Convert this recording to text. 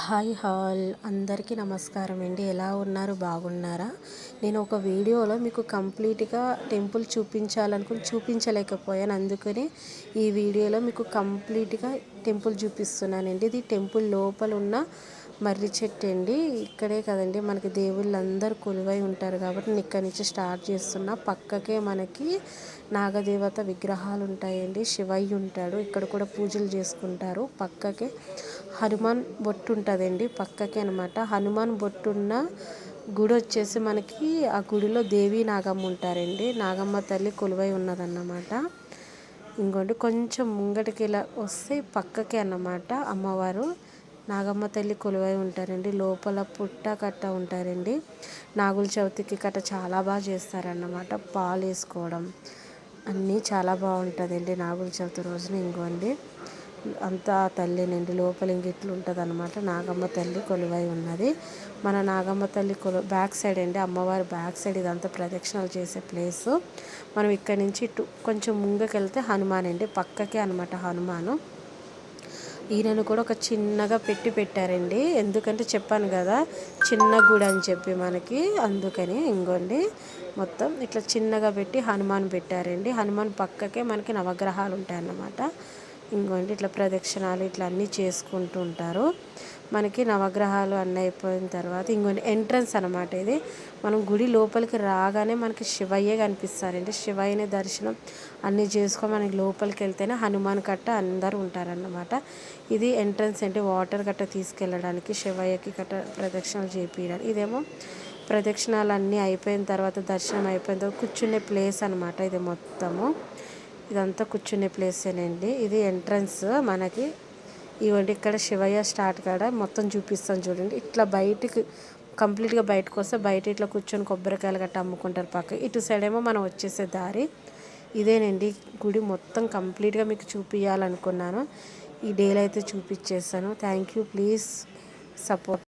Hi hall అందరికీ నమస్కారం అండి. ఎలా ఉన్నారు? బాగున్నారా? నేను ఒక వీడియోలో మీకు కంప్లీట్గా టెంపుల్ చూపించాలనుకుని చూపించలేకపోయాను. అందుకని ఈ వీడియోలో మీకు కంప్లీట్గా టెంపుల్ చూపిస్తున్నానండి. ఇది టెంపుల్ లోపల ఉన్న మర్రి చెట్టు అండి. ఇక్కడే కదండి మనకి దేవుళ్ళు అందరు కొలువై ఉంటారు కాబట్టి నేను ఇక్కడి నుంచి స్టార్ట్ చేస్తున్నా. పక్కకే మనకి నాగదేవత విగ్రహాలు ఉంటాయండి. శివయ్య ఉంటాడు. ఇక్కడ కూడా పూజలు చేసుకుంటారు. పక్కకే హనుమాన్ బొట్టు ఉంటుందండి. పక్కకే అనమాట హనుమాన్ బొట్టున్న గుడి వచ్చేసి మనకి ఆ గుడిలో దేవి నాగమ్మ ఉంటారండి. నాగమ్మ తల్లి కొలువై ఉన్నదన్నమాట. ఇంకోటి కొంచెం ముంగటికి ఇలా వస్తే పక్కకే అన్నమాట అమ్మవారు. నాగమ్మ తల్లి కొలువై ఉంటారండి. లోపల పుట్ట కట్ట ఉంటారండి. నాగుల చవితికి కట్ట చాలా బాగా చేస్తారన్నమాట. పాలు వేసుకోవడం అన్నీ చాలా బాగుంటుందండి నాగుల చవితి రోజున ఇంకోండి అంతా తల్లినండి లోపల ఇంక ఉంటుంది అనమాట నాగమ్మ తల్లి కొలువై ఉన్నది. మన నాగమ్మ తల్లి కొలు బ్యాక్ సైడ్ అండి అమ్మవారి బ్యాక్ సైడ్ ఇదంతా ప్రదక్షిణలు చేసే ప్లేస్. మనం ఇక్కడ నుంచి ఇటు కొంచెం ముందుకు వెళ్తే హనుమాన్ అండి. పక్కకే అనమాట హనుమాను. ఈయనను కూడా ఒక చిన్నగా పెట్టి పెట్టారండి. ఎందుకంటే చెప్పాను కదా చిన్న గుడి అని చెప్పి మనకి. అందుకని ఇంకోండి మొత్తం ఇట్లా చిన్నగా పెట్టి హనుమాన్ పెట్టారండి. హనుమాన్ పక్కకే మనకి నవగ్రహాలు ఉంటాయన్నమాట. ఇంకోండి ఇట్లా ప్రదక్షిణాలు ఇట్లా అన్నీ చేసుకుంటూ ఉంటారు. మనకి నవగ్రహాలు అన్నీ అయిపోయిన తర్వాత ఇంకోటి ఎంట్రన్స్ అనమాట ఇది. మనం గుడి లోపలికి రాగానే మనకి శివయ్యే కనిపిస్తారండి. శివయ్యని దర్శనం అన్నీ చేసుకొని మనకి లోపలికి వెళ్తేనే హనుమాన్ కట్ట అందరూ ఉంటారన్నమాట. ఇది ఎంట్రన్స్ అంటే వాటర్ గట్ట తీసుకెళ్ళడానికి శివయ్యకి కట్ట ప్రదక్షిణలు చేపించడానికి ఇదేమో ప్రదక్షిణాలు అన్నీ అయిపోయిన తర్వాత దర్శనం అయిపోయిన తర్వాత కూర్చునే ప్లేస్ అనమాట ఇది మొత్తము. ఇదంతా కూర్చునే ప్లేసేనండి ఇది ఎంట్రన్స్ మనకి. ఇవ్వండి ఇక్కడ శివయ్య స్టార్ట్ కాడ మొత్తం చూపిస్తాను చూడండి. ఇట్లా బయటికి కంప్లీట్గా బయటకు వస్తే బయట ఇట్లా కూర్చొని కొబ్బరికాయలు గట్ట అమ్ముకుంటారు పక్క. ఇటు సైడ్ ఏమో మనం వచ్చేసే దారి. ఇదేనండి గుడి మొత్తం కంప్లీట్గా మీకు చూపించాలనుకున్నాను ఈ డేలో అయితే చూపించేస్తాను థ్యాంక్ యూ ప్లీజ్ సపోర్ట్